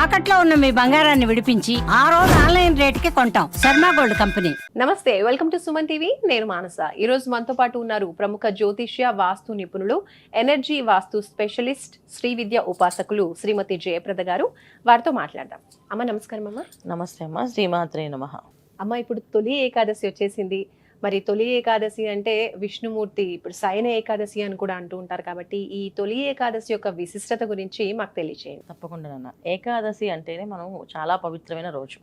తాకట్లో ఉన్న మీ బంగారాన్ని విడిపించి ఆ రోజు ఆన్లైన్ రేటుకి కొంటాం. Sharma gold company. నమస్తే వెల్కమ్ టు సుమన్ టీవీ. నేను మానస. ఈ రోజు మనతో పాటు ఉన్నారు ప్రముఖ జ్యోతిష్య వాస్తు నిపుణులు ఎనర్జీ వాస్తు స్పెషలిస్ట్ శ్రీ విద్య ఉపాసకులు శ్రీమతి జయప్రద గారు. వారితో మాట్లాడదాం. అమ్మ నమస్కారం అమ్మ. నమస్తే అమ్మ. శ్రీమాత్రే నమ. అమ్మ ఇప్పుడు తొలి ఏకాదశి వచ్చేసింది. మరి తొలి ఏకాదశి అంటే విష్ణుమూర్తి ఇప్పుడు శయన ఏకాదశి అని కూడా అంటూ ఉంటారు కాబట్టి ఈ తొలి ఏకాదశి యొక్క విశిష్టత గురించి మాకు తెలియచేయండి. తప్పకుండా నాన్న. ఏకాదశి అంటేనే మనం చాలా పవిత్రమైన రోజు.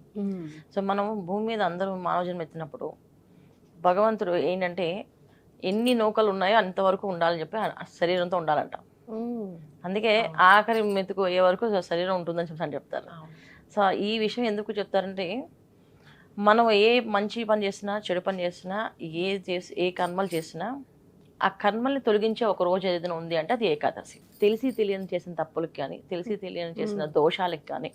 సో మనం భూమి మీద అందరూ మానవ జన్మ ఎత్తినప్పుడు భగవంతుడు ఏంటంటే ఎన్ని నౌకలు ఉన్నాయో అంతవరకు ఉండాలని చెప్పి శరీరంతో ఉండాలంట. అందుకే ఆఖరి మెతుకు అయ్యే వరకు శరీరం ఉంటుందని చెప్పి అని చెప్తారు. సో ఈ విషయం ఎందుకు చెప్తారంటే మనం ఏ మంచి పని చేసినా చెడు పని చేసినా ఏ చేసి ఏ కర్మలు చేసినా ఆ కర్మల్ని తొలగించే ఒక రోజు ఏదైనా ఉంది అంటే అది ఏకాదశి. తెలిసి తెలియని చేసిన తప్పులకు కానీ తెలిసి తెలియని చేసిన దోషాలకు కానీ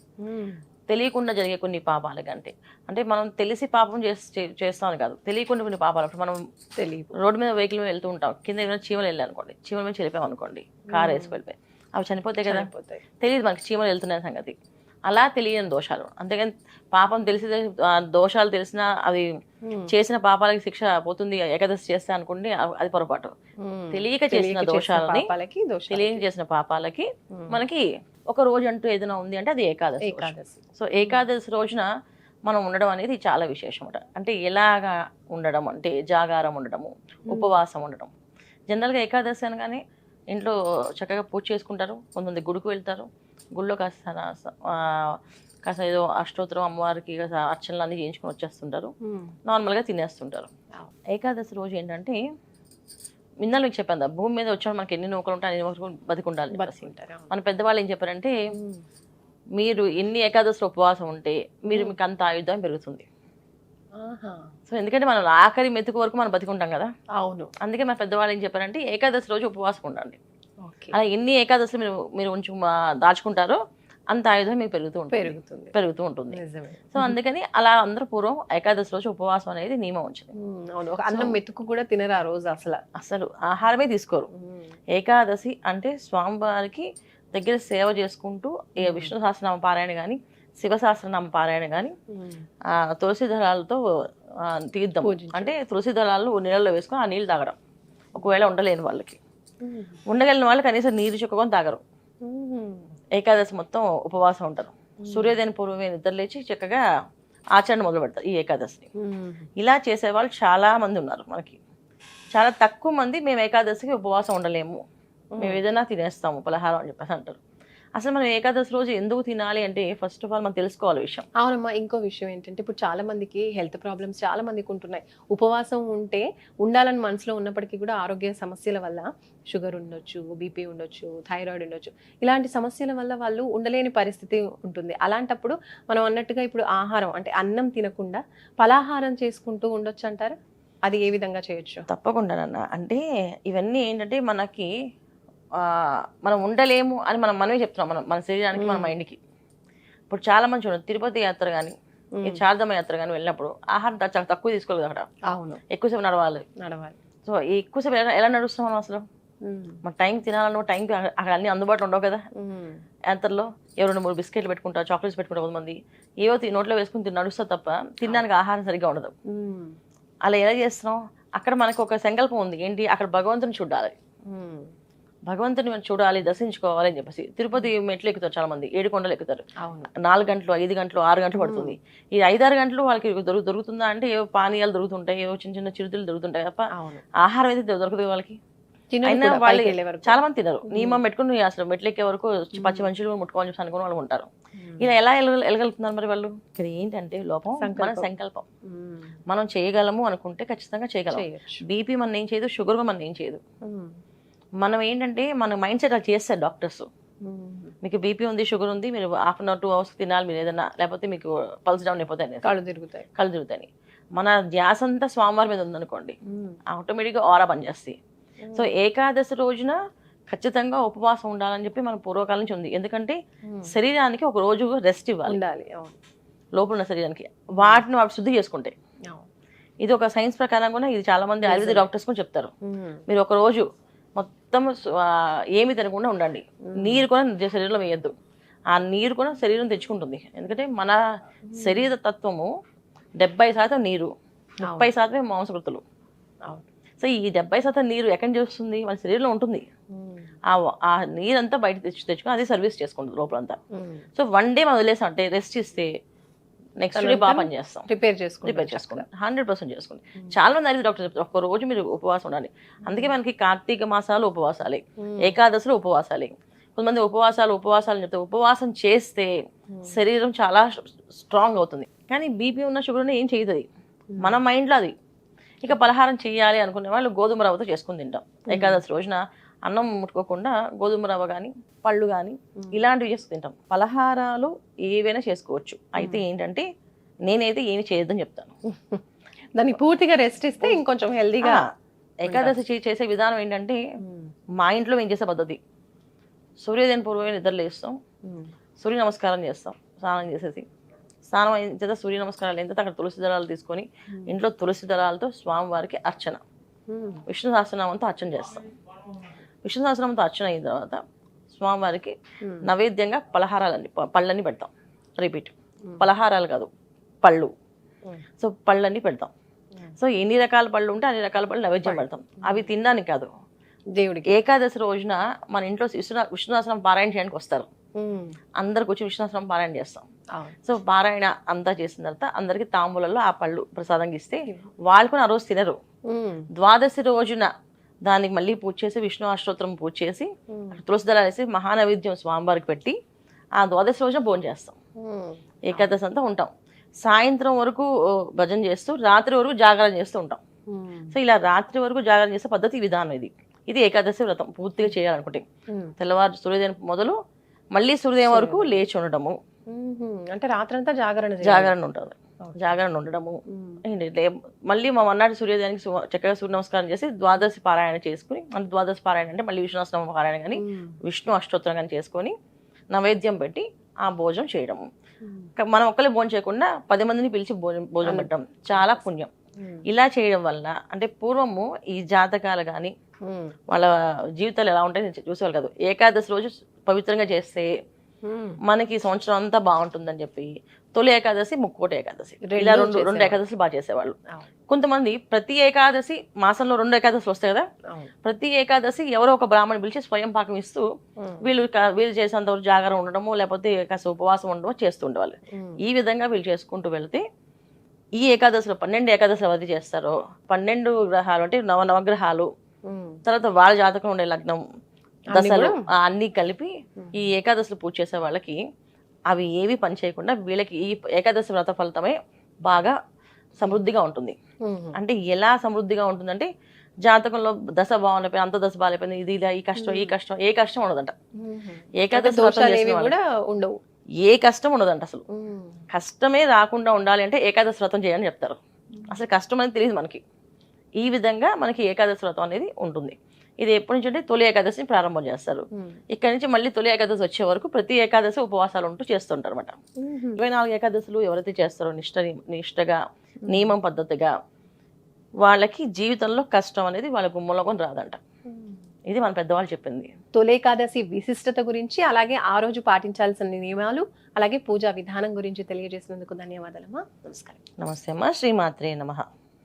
తెలియకుండా జరిగే కొన్ని పాపాలకి అంటే అంటే మనం తెలిసి పాపం చేసి చే- చేస్తామని కాదు. తెలియకుండా కొన్ని పాపాలు. ఇప్పుడు మనం తెలియదు రోడ్డు మీద వెహికల్ మీద వెళ్తూ ఉంటాం. కింద ఏమైనా చీమలు వెళ్ళాయి అనుకోండి. చీమల మీద చెలిపాం అనుకోండి కార్ వేసి వెళ్ళిపోయి అవి చనిపోతాయి కదా. తెలియదు మనకి చీమలు వెళ్తున్న సంగతి. అలా తెలియని దోషాలు. అంతేగాని పాపం తెలిసి దోషాలు తెలిసినా అది చేసిన పాపాలకి శిక్ష పోతుంది ఏకాదశి చేస్తే అనుకుంటే అది పొరపాటు. తెలియక చేసిన దోషాలని. తెలియక చేసిన పాపాలకి. మనకి ఒక రోజు అంటూ ఏదైనా ఉంది అంటే అది ఏకాదశి సో ఏకాదశి రోజున మనం ఉండడం అనేది చాలా విశేషం అట అంటే ఎలాగా ఉండడం అంటే జాగారం ఉండడము ఉపవాసం ఉండడం. జనరల్గా ఏకాదశి అనగానే ఇంట్లో చక్కగా పూజ చేసుకుంటారు కొంతమంది గుడికి వెళ్తారు గుళ్ళో కాస్త కాస్త ఏదో అష్టోత్తరం అమ్మవారికి అర్చనలు అన్నీ చేయించుకొని వచ్చేస్తుంటారు. నార్మల్గా తినేస్తుంటారు. ఏకాదశి రోజు ఏంటంటే మిన్నలు మీకు చెప్పాను భూమి మీద వచ్చాడు మనకి ఎన్ని నూకలు ఉంటాయి అన్ని నూకలు బతికుండాలి. మన పెద్దవాళ్ళు ఏం చెప్పారంటే. మీరు ఎన్ని ఏకాదశి ఉపవాసం ఉంటే మీరు మీకు అంత ఆయుధం పెరుగుతుంది. సో ఎందుకంటే మనం ఆఖరి మెతుకు వరకు మనం బతికుంటాం కదా. అవును. అందుకే మా పెద్దవాళ్ళు ఏం చెప్పారంటే ఏకాదశి రోజు ఉపవాసం ఉండండి. అలా ఎన్ని ఏకాదశులు మీరు మీరు మా- దాచుకుంటారో అంత ఆయుధం మీకు పెరుగుతూ ఉంటుంది. పెరుగుతుంది. పెరుగుతూ ఉంటుంది. సో అందుకని అలా అందరూ పూర్వం ఏకాదశి రోజు ఉపవాసం అనేది నియమం వచ్చింది. అవును. అన్నం మెతుకు కూడా తినరు ఆ రోజు అసలు. అసలు ఆహారమే తీసుకోరు. ఏకాదశి అంటే స్వామివారికి దగ్గర సేవ చేసుకుంటూ ఏ విష్ణు సహస్రనామ పారాయణ కానీ శివ సహస్రనామ పారాయణ కానీ తులసి దళాలతో తీర్థం. అంటే తులసి దళాలను నీళ్ళలో వేసుకొని ఆ నీళ్ళు తాగడం. ఒకవేళ ఉండలేని వాళ్ళకి. ఉండగలిగిన వాళ్ళు కనీసం నీరు చుక్కకొని తాగరు. ఏకాదశి మొత్తం ఉపవాసం ఉంటారు. సూర్యోదయం పూర్వమే నిద్ర లేచి చక్కగా ఆచరణ మొదలు పెడతారు ఈ ఏకాదశిని. ఇలా చేసేవాళ్ళు చాలా మంది ఉన్నారు మనకి. చాలా తక్కువ మంది మేము ఏకాదశికి ఉపవాసం ఉండలేము. మేము. ఏదైనా తినేస్తాము పలహారం అని చెప్పేసి అంటారు. అసలు మనం ఏకాదశి రోజు ఎందుకు తినాలి అంటే ఫస్ట్ ఆఫ్ ఆల్ మనం తెలుసుకోవాలి విషయం. అవునమ్మా ఇంకో విషయం ఏంటంటే ఇప్పుడు చాలా మందికి హెల్త్ ప్రాబ్లమ్స్ చాలా మందికి ఉంటున్నాయి. ఉపవాసం ఉంటే ఉండాలని మనసులో ఉన్నప్పటికీ కూడా ఆరోగ్య సమస్యల వల్ల షుగర్ ఉండొచ్చు బీపీ ఉండొచ్చు థైరాయిడ్ ఉండొచ్చు. ఇలాంటి సమస్యల వల్ల వాళ్ళు ఉండలేని పరిస్థితి ఉంటుంది. అలాంటప్పుడు మనం అన్నట్టుగా ఇప్పుడు ఆహారం అంటే అన్నం తినకుండా పలాహారం చేసుకుంటూ ఉండొచ్చు అంటారా? అది ఏ విధంగా చేయొచ్చు? తప్పకుండా అంటే ఇవన్నీ ఏంటంటే మనకి మనం ఉండలేము అని మనం మనమే చెప్తున్నాం. మనం మన శరీరానికి మన మైండ్కి. ఇప్పుడు చాలా మంది చూడండి తిరుపతి యాత్ర కానీ ఈ శారదమ్మ యాత్ర కానీ వెళ్ళినప్పుడు ఆహారం చాలా తక్కువ తీసుకోలేదు అక్కడ. అవును. ఎక్కువసేపు నడవాలి. నడవాలి. సో ఈ ఎక్కువసేపు ఎలా ఎలా నడుస్తాం మనం అసలు? మన టైం తినాలన్న టైంకి అక్కడ అన్ని అందుబాటులో ఉండవు కదా? యాత్రలో ఎవరు రెండు మూడు బిస్కెట్లు పెట్టుకుంటారు చాక్లెట్స్ పెట్టుకుంటారు కొంతమంది. ఏవో నోట్లో వేసుకుని నడుస్తా తప్ప తినడానికి ఆహారం సరిగ్గా ఉండదు. అలా ఎలా చేస్తున్నాం? అక్కడ మనకు ఒక సంకల్పం ఉంది. ఏంటి? అక్కడ భగవంతుని చూడాలి. భగవంతుని మనం చూడాలి దర్శించుకోవాలి అని చెప్పేసి తిరుపతి మెట్లు ఎక్కుతారు చాలా మంది ఏడు కొండలు ఎక్కుతారు నాలుగు గంటలు ఐదు గంటలు ఆరు గంటలు పడుతుంది. ఈ ఐదారు గంటలు వాళ్ళకి దొరు దొరుకుతుందా అంటే ఏవో పానీయాలు దొరుకుతుంటాయి ఏవో చిన్న చిన్న చిరుతులు దొరుకుతుంటాయి తప్ప ఆహారం అయితే దొరకదు వాళ్ళకి. అయినా వాళ్ళు. చాలా మంది తినరు. నియమం పెట్టుకుని అసలు మెట్లు ఎక్కే వరకు పచ్చి మనుషులు ముట్టుకోవాలని చెప్పి అనుకుని వాళ్ళు ఉంటారు. ఇలా ఎలా ఎలగలుగుతున్నారు మరి వాళ్ళు? ఇక్కడ ఏంటంటే లోపం? మన సంకల్పం. మనం చేయగలము అనుకుంటే ఖచ్చితంగా చేయగలం. బీపీ మనం ఏం చేయదు షుగర్ మనం ఏం చేయదు. మనం ఏంటంటే మన మైండ్ సెట్ అలా చేస్తారు డాక్టర్స్. మీకు బీపీ ఉంది షుగర్ ఉంది మీరు half an hour two hours తినాలి మీరు ఏదైనా లేకపోతే మీకు పల్స్ డౌన్ అయిపోతాయి. కాళ్ళు తిరుగుతాయి. కళ్ళు తిరుగుతాయి. మన ధ్యాస అంతా స్వామివారి మీద ఉందనుకోండి ఆటోమేటిక్గా ఆరా పనిచేస్తాయి సో ఏకాదశి రోజున ఖచ్చితంగా ఉపవాసం ఉండాలని చెప్పి మన పూర్వకాలం నుంచి ఉంది. ఎందుకంటే శరీరానికి ఒక రోజు రెస్ట్ ఇవ్వాలి. ఉండాలి లోపల ఉన్న శరీరానికి. వాటిని వాటి శుద్ధి చేసుకుంటే అవును. ఇది ఒక సైన్స్ ప్రకారం కూడా ఇది చాలా మంది ఆయుర్వేద డాక్టర్స్ కూడా చెప్తారు. మీరు ఒక రోజు మొత్తం ఏమి తినకుండా ఉండండి. నీరు కూడా నిజ శరీరంలో వేయద్దు. ఆ నీరు కూడా శరీరం తెచ్చుకుంటుంది. ఎందుకంటే మన శరీర తత్వము డెబ్బై శాతం నీరు ముప్పై శాతమే మాంసకృతులు. సో ఈ డెబ్బై శాతం నీరు ఎక్కడి నుంచి వస్తుంది? మన శరీరంలో ఉంటుంది. ఆ ఆ నీరంతా బయట తెచ్చి తెచ్చుకొని అది సర్వీస్ చేసుకుంటుంది లోపలంతా. సో వన్ డే మనం వదిలేసాం అంటే రెస్ట్ ఇస్తే నెక్స్ట్ డే బాగా పని చేస్తాం ప్రిపేర్ చేసుకుంటాం ప్రిపేర్ చేసుకోండి హండ్రెడ్ పర్సెంట్ చేసుకోండి చాలా మంది అడిగి డాక్టర్ చెప్తారు ఒక్క రోజు మీరు ఉపవాసం ఉండాలి. అందుకే మనకి కార్తీక మాసాలు ఉపవాసాలే. ఏకాదశిలో ఉపవాసాలే. కొంతమంది ఉపవాసాలు ఉపవాసాలు చెప్తే ఉపవాసం చేస్తే శరీరం చాలా స్ట్రాంగ్ అవుతుంది. కానీ బీపీ ఉన్న షుగర్ ఉన్న ఏం చేయదు మన మైండ్లో అది. ఇక పలహారం చేయాలి అనుకునే వాళ్ళు గోధుమ రవ్వతో చేసుకుని తింటాం. ఏకాదశి రోజున అన్నం ముట్టుకోకుండా గోధుమ రవ్వ కానీ పళ్ళు కానీ ఇలాంటివి చేసి తింటాం. పలహారాలు ఏవైనా చేసుకోవచ్చు. అయితే ఏంటంటే నేనైతే ఏమి చేయొద్దని చెప్తాను. దానికి పూర్తిగా రెస్ట్ ఇస్తే ఇంకొంచెం హెల్దీగా ఏకాదశి చేసే విధానం ఏంటంటే మా ఇంట్లో మేము చేసే పద్ధతి? సూర్యోదయం పూర్వమే నిద్ర లేస్తాం. సూర్య నమస్కారం చేస్తాం స్నానం చేసేసి. స్నానం అయిన తర్వాత సూర్య నమస్కారాలు అయిన అక్కడ తులసి దళాలు తీసుకొని ఇంట్లో తులసి దళాలతో స్వామివారికి అర్చన. విష్ణు సహస్రనామంతో అర్చన చేస్తాం. విష్ణు సహస్రనామంతో అర్చన అయిన తర్వాత స్వామివారికి నైవేద్యంగా పలహారాలన్నీ ప- పళ్ళన్నీ పెడతాం. రిపీట్. పలహారాలు కాదు పళ్ళు. సో పళ్ళన్నీ పెడతాం. సో ఎన్ని రకాల పళ్ళు ఉంటే అన్ని రకాల పళ్ళు నైవేద్యం పెడతాం. అవి తినడానికి కాదు. దేవుడికి. ఏకాదశి రోజున మన ఇంట్లో విష్ణు విష్ణుదాసనం పారాయణ చేయడానికి వస్తారు. అందరికి వచ్చి విష్ణుదాసనం పారాయణ చేస్తాం. సో పారాయణ అంతా చేసిన తర్వాత అందరికి తాంబూలలో ఆ పళ్ళు ప్రసాదంగా ఇస్తే వాళ్ళు కూడా ఆ రోజు తినరు. ద్వాదశి రోజున దానికి మళ్ళీ పూజ చేసి విష్ణు అష్టోత్తరం పూజ చేసి ఉమ్. అక్కడ తులసి దళాలు వేసి మహానైవేద్యం స్వామివారికి పెట్టి ఆ ద్వాదశి రోజున భోజనం చేస్తాం. ఏకాదశి అంతా ఉంటాం సాయంత్రం వరకు భజన చేస్తూ రాత్రి వరకు జాగరణ చేస్తూ ఉంటాం. సో ఇలా రాత్రి వరకు జాగరణ చేసే పద్ధతి విధానం ఇది ఇది ఏకాదశి వ్రతం పూర్తిగా చేయాలనుకుంటే. తెల్లవారు సూర్యోదయం మొదలు మళ్ళీ సూర్యోదయం వరకు లేచి ఉండడము ఉమ్. అంటే రాత్రంతా జాగరణ. జాగరణ ఉంటుంది జాగరణ ఉండడము మళ్ళీ మా మన్నాడు సూర్యోదయానికి చక్కగా సూర్య నమస్కారం చేసి ద్వాదశి పారాయణ చేసుకుని అంటే ద్వాదశి పారాయణ అంటే మళ్ళీ విష్ణునామ పారాయణ కానీ. విష్ణు అష్టోత్తరం కానీ చేసుకొని నైవేద్యం పెట్టి ఆ భోజనం చేయడము మనం ఒక్కలే భోజనం చేయకుండా పది మందిని పిలిచి భోజనం భోజనం పెట్టడం చాలా పుణ్యం. ఇలా చేయడం వల్ల అంటే పూర్వము ఈ జాతకాలు కానీ. వాళ్ళ జీవితాలు ఎలా ఉంటాయో చూసేవాళ్ళు కాదు ఏకాదశి రోజు పవిత్రంగా చేస్తే. మనకి ఈ సంవత్సరం అంతా బాగుంటుందని చెప్పి తొలి ఏకాదశి ముక్కోటి ఏకాదశి రెండు ఇలా రెండు రెండు. ఏకాదశులు బాగా చేసేవాళ్ళు. కొంతమంది ప్రతి ఏకాదశి మాసంలో రెండు ఏకాదశులు వస్తాయి కదా. ప్రతి ఏకాదశి ఎవరో ఒక బ్రాహ్మణి పిలిచి స్వయం పాకం ఇస్తూ. వీళ్ళు వీళ్ళు చేసేంత వరకు జాగారం ఉండడము లేకపోతే కాస్త ఉపవాసం ఉండడము చేస్తూ ఉండేవాళ్ళు ఉమ్. ఈ విధంగా వీళ్ళు చేసుకుంటూ వెళ్తే ఈ ఏకాదశిలో పన్నెండు ఏకాదశి అవధి చేస్తారో పన్నెండు గ్రహాలు అంటే నవ నవగ్రహాలు. తర్వాత వాళ్ళ జాతకం ఉండే లగ్నం దశలు అన్ని కలిపి ఈ ఏకాదశిలో పూజ చేసే వాళ్ళకి అవి ఏవి పని చేయకుండా వీళ్ళకి ఈ ఏకాదశి వ్రత ఫలితమే బాగా సమృద్ధిగా ఉంటుంది. అంటే ఎలా సమృద్ధిగా ఉంటుందంటే జాతకంలో దశ బాగుండిపోయి అంత దశ బాగాలేపోయింది ఇది ఇలా ఈ కష్టం ఈ కష్టం ఏ కష్టం ఉండదంట. ఏకాదశి ఉండవు. ఏ కష్టం ఉండదంట అసలు. కష్టమే రాకుండా ఉండాలి అంటే ఏకాదశి వ్రతం చేయని చెప్తారు. అసలు కష్టం అనేది తెలియదు మనకి. ఈ విధంగా మనకి ఏకాదశి వ్రతం అనేది ఉంటుంది. ఇది ఎప్పటి నుంచి అంటే తొలి ఏకాదశిని ప్రారంభం చేస్తారు. ఇక్కడ నుంచి మళ్ళీ తొలి ఏకాదశి వచ్చే వరకు ప్రతి ఏకాదశి ఉపవాసాలు ఉంటూ చేస్తుంటారు అనమాట. ఇరవై నాలుగు ఏకాదశులు ఎవరైతే చేస్తారో నిష్ట నిష్టగా నియమం పద్ధతిగా వాళ్ళకి జీవితంలో కష్టం అనేది వాళ్ళ గుమ్మంలో కొని రాదంట. ఇది మన పెద్దవాళ్ళు చెప్పింది. తొలేకాదశి విశిష్టత గురించి అలాగే ఆ రోజు పాటించాల్సిన నియమాలు అలాగే పూజా విధానం గురించి తెలియజేసినందుకు ధన్యవాదాలమ్మా. నమస్కారం. నమస్తే అమ్మా. శ్రీమాత్రే నమః.